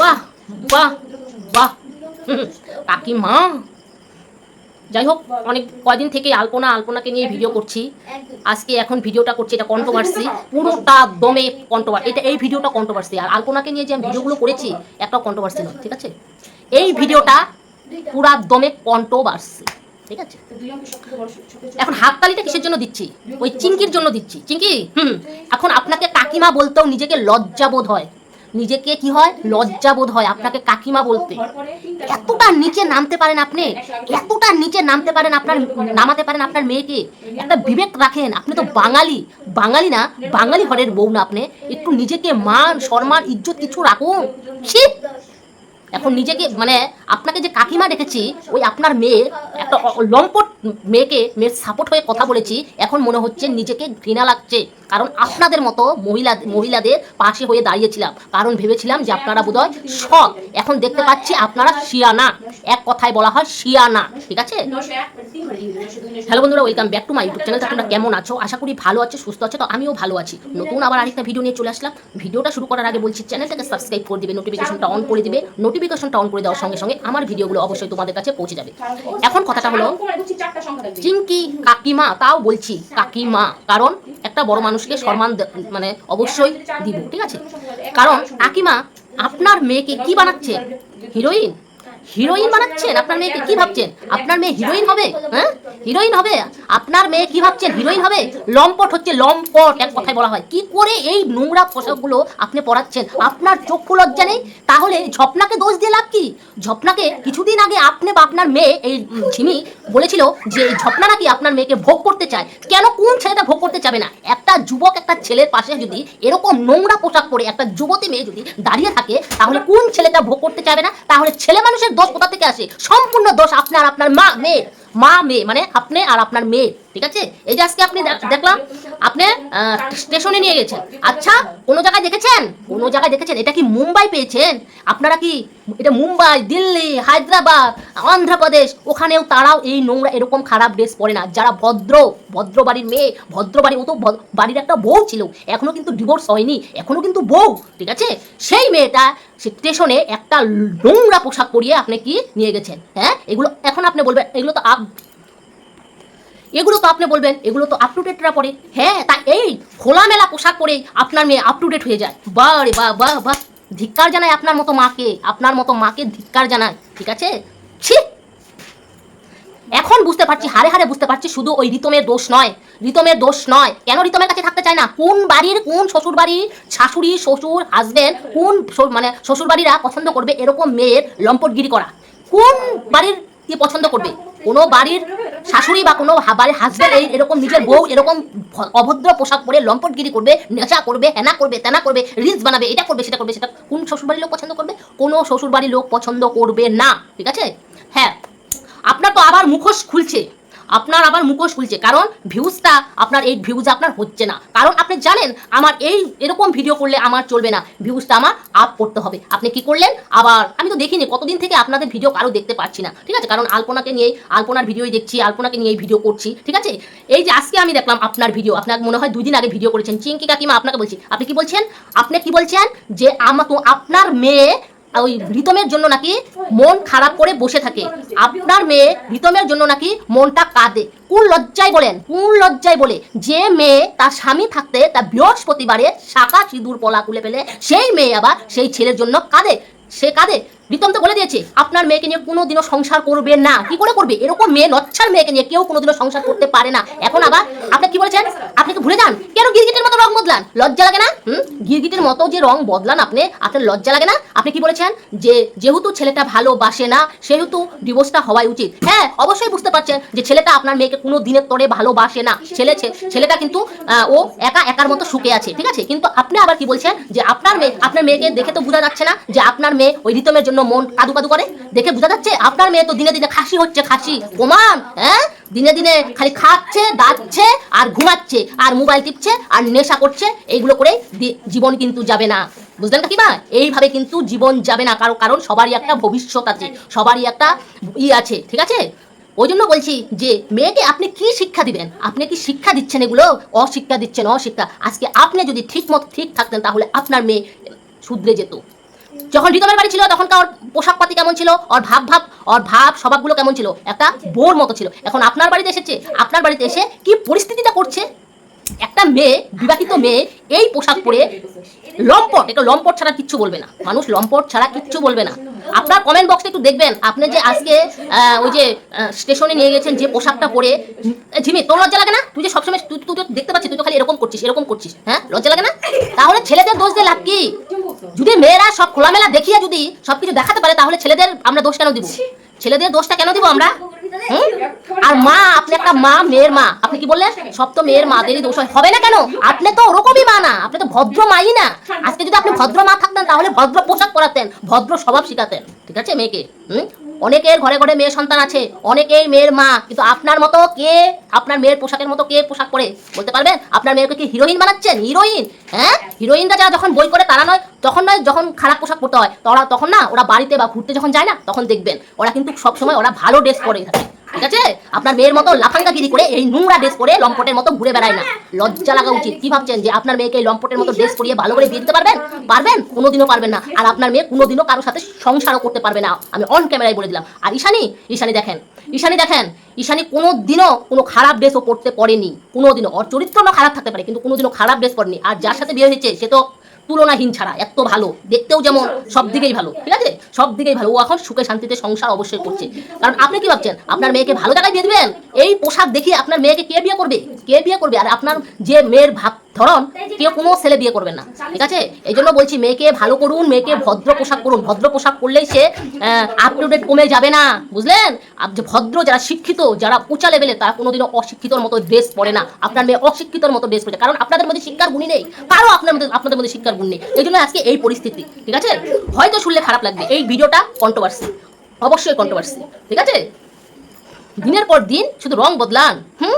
বাহ বাহ বাহ। কাকিমা যাই হোক, অনেক কয়দিন থেকে আলপনা, আলপনাকে নিয়ে ভিডিও করছি। আজকে এখন ভিডিওটা করছি, এটা কন্ট্রোভার্সি পুরোটা দমে কন্ট্রোভার এটা এই ভিডিওটা কন্ট্রোভার্সি আর আলপনাকে নিয়ে যে আমি ভিডিওগুলো করেছি একটা কন্ট্রোভার্সি নয়, ঠিক আছে? এই ভিডিওটা পুরা দমে কন্ট্রোভার্সি ঠিক আছে? এখন হাততালিটা কিসের জন্য দিচ্ছি? ওই চিঙ্কির জন্য দিচ্ছি। চিঙ্কি, হুম। এখন আপনাকে কাকিমা বলতেও নিজেকে লজ্জাবোধ হয়। নিজেকে কি হয়? লজ্জা বোধ হয় আপনাকে কাকিমা বলতে। এতটা নিচে নামতে পারেন আপনি, এতটা নিচে নামতে পারেন আপনার, নামাতে পারেন আপনার মেয়েকে। একটা বিবেক রাখেন, আপনি তো বাঙালি বাঙালি না, বাঙালি ঘরের বউ না আপনি। একটু নিজেকে মান, সম্মান, ইজ্জত কিছু রাখুন। ছি! এখন নিজেকে মানে আপনাকে যে কাকিমা রেখেছি ওই আপনার মেয়ে একটা লম্পট মেয়েকে, মেয়ের সাপোর্ট হয়ে কথা বলেছি, এখন মনে হচ্ছে নিজেকে ঘৃণা লাগছে। কারণ আপনাদের মতো মহিলা, মহিলাদের পাশে হয়ে দাঁড়িয়েছিলাম। কারণ ভেবেছিলাম যে আপনারা বোধহয় সৎ। এখন দেখতে পাচ্ছি আপনারা শিয়ানা। এক কথায় বলা হয় শিয়ানা। ঠিক আছে? হ্যালো বন্ধুরা welcome back to my YouTube channel তোমরা কেমন আছো? আশা করি ভালো আছো, সুস্থ আছো। তো আমিও ভালো আছি। নতুন আবার আরেকটা ভিডিও নিয়ে চলে আসলাম। ভিডিওটা শুরু করার আগে বলছি চ্যানেলটাকে সাবস্ক্রাইব করে দিবে নোটিফিকেশনটা অন করে দিবে। নোটিফিকেশনটা অন করে দেওয়ার সঙ্গে সঙ্গে আমার ভিডিওগুলো অবশ্যই তোমাদের কাছে পৌঁছে যাবে। এখন কথাটা হলো চিঙ্কি কাকিমা তাও বলছি, কাকিমা কারণ একটা বড় মানুষকে সম্মান মানে অবশ্যই দিব, ঠিক আছে? কারণ কাকিমা আপনার মেয়েকে কি বানাচ্ছে? হিরোইন? হিরোইন বানাচ্ছেন? আপনার মেয়েকে কি ভাবছেন? আপনার মেয়ে হিরোইন হবে? হ্যাঁ? হিরোইন হবে? আপনার মেয়ে কি ভাবছেন? হিরোইন হবে? লম্পট হচ্ছে লম্পট, এক কথায় বলা হয়। কি করে এই নোংরা পোশাকগুলো আপনি পরাচ্ছেন? আপনার চক্ষু লজ্জা নেই? তাহলে ঝপনাকে দোষ দিয়ে লাভ কি? ঝপনাকে কিছুদিন আগে আপনি বা আপনার মেয়ে, এই ঝিমি, বলেছিল যে এই ঝপনা নাকি আপনার মেয়েকে ভোগ করতে চায়। কেন কোন ছেলেটা ভোগ করতে চাবে না? একটা যুবক একটা ছেলের পাশে যদি এরকম নোংরা পোশাক পরে একটা যুবতী মেয়ে যদি দাঁড়িয়ে থাকে, তাহলে কোন ছেলেটা ভোগ করতে চাবে না? তাহলে ছেলে মানুষের দোষ কোথা থেকে আসে? সম্পূর্ণ দোষ আপনার আপনার মা মেয়ে মা মেয়ে মানে আপনি আর আপনার মেয়ে। ঠিক আছে? এই যে আজকে আপনি দেখলাম আপনি স্টেশনে নিয়ে গেছেন। আচ্ছা কোনো জায়গায় দেখেছেন? কোনো জায়গায় দেখেছেন? এটা কি মুম্বাই পেয়েছেন? আপনারা কি এটা মুম্বাই দিল্লি হায়দ্রাবাদ অন্ধ্রপ্রদেশ? ওখানেও তারাও এই নোংরা এরকম খারাপ ড্রেস পরে না। যারা ভদ্র ভদ্র বাড়ির মেয়ে ভদ্র বাড়ি ও তো বাড়ির একটা বউ ছিল। এখনও কিন্তু ডিভোর্স হয়নি। এখনও কিন্তু বউ ঠিক আছে? সেই মেয়েটা স্টেশনে একটা নোংরা পোশাক পরিয়ে আপনি কি নিয়ে গেছেন? হ্যাঁ? এগুলো এখন আপনি বলবেন এগুলো তো আপ এগুলো তো আপনি বলবেন, এগুলো তো আপ টু ডেটরা পরে হ্যাঁ তা এই খোলামেলা পোশাক পরে আপনার মেয়ে আপ টু ডেট হয়ে যায়। বাহ রে বাহ বাহ বাহ ধিক্কার জানায় আপনার মতো মাকে, আপনার মতো মাকে ধিক্কার জানায়, ঠিক আছে? ছি! এখন বুঝতে পারছি, হারে হারে বুঝতে পারছি, শুধু ওই রিতমের দোষ নয়, রিতমের দোষ নয়। কেন রিতমের কাছে থাকতে চায় না? কোন বাড়ির, কোন শ্বশুর বাড়ির শাশুড়ি, শ্বশুর হাজবেন্ড কোন মানে শ্বশুর বাড়িরা পছন্দ করবে এরকম মেয়ের লম্পটগিরি করা? কোন বাড়ির কি পছন্দ করবে? কোনো বাড়ির শাশুড়ি বা কোনো বাড়ির হাজবেন্ড এই এরকম নিজের বউ এরকম অভদ্র পোশাক পরে লম্পটগিরি করবে নেশা করবে, হেনা করবে, তেনা করবে রিলস বানাবে, এটা করবে, সেটা করবে, সেটা কোন শ্বশুরবাড়ির লোক পছন্দ করবে? কোনো শ্বশুরবাড়ির লোক পছন্দ করবে না, ঠিক আছে? হ্যাঁ আপনার তো আবার মুখোশ খুলছে। আপনার আবার মুখোশ খুলছে। কারণ ভিউজটা আপনার, এই ভিউজ আপনার হচ্ছে না। কারণ আপনি জানেন, আমার এই এরকম ভিডিও করলে আমার চলবে না। ভিউজটা আমার আপ করতে হবে। আপনি কি করলেন? আবার, আমি তো দেখিনি, কতদিন থেকে আপনাদের ভিডিও কারও দেখতে পাচ্ছি না। ঠিক আছে? কারণ আলপনাকে নিয়ে আলপনার ভিডিওই দেখছি, আলপনাকে নিয়ে ভিডিও করছি। ঠিক আছে? এই যে আজকে আমি দেখলাম আপনার ভিডিও আপনার মনে হয় দুই দিন আগে ভিডিও করেছেন। চিঙ্কি কাকিমা, আপনাকে বলছি। আপনি কি বলছেন? আপনি কি বলছেন? যে আমার তো আপনার মেয়ে ওই রিতমের জন্য নাকি মন খারাপ করে বসে থাকে। আপনার মেয়ে রিতমের জন্য নাকি মনটা কাঁদে। কোন লজ্জায় বলেন? কোন লজ্জায় বলে? যে মেয়ে তার স্বামী থাকতে তার বৃহস্পতিবারে শাখা সিঁদুর পলা খুলে ফেলে, সেই মেয়ে আবার সেই ছেলের জন্য কাঁদে। সে কাঁদে? রিতম তো বলে দিয়েছে, আপনার মেয়েকে নিয়ে কোনোদিনও সংসার করবে না। কি করে করবে? এরকম মেয়ে নচ্ছার মেয়েকে নিয়ে কেউ কোনোদিনও সংসার করতে পারে না। এখন আবার আপনি কি বলেছেন? আপনি কি ভুলে যান? কেন গিরগিটের মতো রং বদলান? লজ্জা লাগে না? হুম? গিরগিটের মতো যে রং বদলান আপনি, আপনার লজ্জা লাগে না? আপনি কি বলেছেন? যে যেহেতু ছেলেটা ভালোবাসে না, সেহেতু ডিভোর্সটা হওয়াই উচিত। হ্যাঁ অবশ্যই বুঝতে পারছেন যে ছেলেটা আপনার মেয়েকে কোনো দিনের তরে ভালোবাসে না। ছেলে ছেলেটা কিন্তু ও একা, একার মতো সুখে আছে, ঠিক আছে? কিন্তু আপনি আবার কি বলছেন? যে আপনার মেয়ে, আপনার মেয়েকে দেখে তো বোঝা যাচ্ছে না যে আপনার মেয়ে ওই রিতমের জন্য মন কাদু কাদু করে? দেখে বোঝা যাচ্ছে আপনার মেয়ে তো দিনে দিনে খাসি হচ্ছে, খাসি। প্রমাণ হ্যাঁ? দিনে দিনে খালি খাচ্ছে, দাচ্ছে আর ঘুমাচ্ছে আর মোবাইল টিপছে আর নেশা করছে, এইগুলো করে জীবন কিন্তু যাবে না। বুঝলেন কাকিমা? এইভাবে কিন্তু জীবন যাবে না কারণ কারণ সবারই একটা ভবিষ্যৎ আছে, সবারই একটা ই আছে, ঠিক আছে? ওই জন্য বলছি যে মেয়েকে আপনি কি শিক্ষা দিবেন? আপনি কি শিক্ষা দিচ্ছেন এগুলো? অশিক্ষা দিচ্ছেন অশিক্ষা। আজকে আপনি যদি ঠিক মতো ঠিক থাকতেন তাহলে আপনার মেয়ে শুধরে যেত। যখন রিতমের বাড়ি ছিল তখন ওর পোশাক পাতি কেমন ছিল, ওর ভাব ভাব, ওর ভাব স্বভাবগুলো কেমন ছিল, একটা বোর মতো ছিল। এখন আপনার বাড়িতে এসেছে, আপনার বাড়িতে এসে কি পরিস্থিতিটা করছে? একটা মেয়ে, বিবাহিত মেয়ে, এই পোশাক পরে লম্পট এটা লম্পট ছাড়া কিচ্ছু বলবে না। মানুষ লম্পট ছাড়া কিচ্ছু বলবে না। আপনার কমেন্ট বক্সে একটু দেখবেন, আপনি যে আজকে ওই যে স্টেশনে নিয়ে গেছেন যে পোশাকটা পরে ঝিমি তোর লজ্জা লাগে না? তুই যে সবসময়, তুই তুই দেখতে পাচ্ছিস তুই তো খালি এরকম করছিস এরকম করছিস হ্যাঁ? লজ্জা লাগে না? তাহলে ছেলেদের দোষ দিয়ে লাভ কি? যদি মেয়েরা সব খোলামেলা দেখিয়ে যদি সবকিছু দেখাতে পারে তাহলে ছেলেদের আমরা দোষ কেন দিব? ছেলেদের দোষটা কেন দিব আমরা? আর মা আপনি একটা মা মেয়ের মা। আপনি কি বললেন? সব তো মেয়ের মাদেরই দোষ হবে না কেন? আপনি তো ওরকমই মা না। আপনি তো ভদ্র মাই না। আজকে যদি আপনি ভদ্র মা থাকতেন তাহলে ভদ্র পোশাক পরাতেন ভদ্র স্বভাব শিখাতেন। ঠিক আছে মেয়েকে? হুম? অনেকের ঘরে ঘরে মেয়ে সন্তান আছে, অনেকেই মেয়ের মা, কিন্তু আপনার মতো কে, আপনার মেয়ের পোশাকের মতো কে পোশাক পরে? বলতে পারবেন? আপনার মেয়েকে কি হিরোইন বানাচ্ছেন? হিরোইন হ্যাঁ? হিরোইনরা যারা যখন বই করে তারা নয় তখন নয়, যখন খারাপ পোশাক পরতে হয় তোরা তখন না, ওরা বাড়িতে বা ঘুরতে যখন যায় না, তখন দেখবেন, ওরা কিন্তু সবসময় ওরা ভালো ড্রেস পরে থাকে। ঠিক আছে? আপনার মেয়ের মতো লাফাঙ্গাগিরি করে এই নোংরা ড্রেস পরে লম্পটের মতো ঘুরে বেড়ায় না। লজ্জা লাগা উচিত। কি ভাবছেন যে আপনার মেয়েকে লম্পটের মতো ড্রেস পরিয়ে ভালো করে দিতে পারবেন? পারবেন? কোনোদিনও পারবেন না। আর আপনার মেয়ে কোনোদিনও কারোর সাথে সংসারও করতে পারবে না। আমি অন ক্যামেরায় বলে দিলাম। আর ঈশানি? ঈশানি দেখেন। ঈশানি দেখেন। ঈশানি কোনো দিনও কোনো খারাপ ড্রেসও পড়তে পড়েনি কোনোদিনও। ওর চরিত্র খারাপ থাকতে পারে, কিন্তু কোনোদিনও খারাপ ড্রেস পরেনি। আর যার সাথে বিয়ে হয়েছে, সে তো তুলনাহীন ছাড়া, এত ভালো। দেখতেও যেমন সব দিকেই ভালো, ঠিক আছে? সব দিকেই ভালো। ও এখন সুখে শান্তিতে সংসার অবশ্যই করছে। কারণ আপনি কি ভাবছেন? আপনার মেয়েকে ভালো জায়গায় দিয়ে দেবেন? এই পোশাক দেখিয়ে আপনার মেয়েকে কে বিয়ে করবে? কে বিয়ে করবে? আর আপনার যে মেয়ের ভাব ধরন, কেউ কোনো ছেলে বিয়ে করবে না, ঠিক আছে? এই জন্য বলছি, মেয়েকে ভালো করুন, মেয়েকে ভদ্র পোশাক করুন। ভদ্র পোশাক করলেই সে আপ টু ডেট কমে যাবে না, বুঝলেন? ভদ্র, যারা শিক্ষিত, যারা উঁচা লেভেলে তারা কোনোদিনও অশিক্ষিতর মতো ড্রেস পরে না। আপনার মেয়ে অশিক্ষিতর মতো ড্রেস পরে কারণ আপনাদের মধ্যে শিক্ষার গুণই নেই। কারও আপনার মধ্যে, আপনাদের মধ্যে শিক্ষার গুণ নেই। এই জন্য আজকে এই পরিস্থিতি, ঠিক আছে? হয়তো শুনলে খারাপ লাগবে। এই ভিডিওটা কন্ট্রোভার্সি অবশ্যই কন্ট্রোভার্সি ঠিক আছে? দিনের পর দিন শুধু রং বদলান, হুম?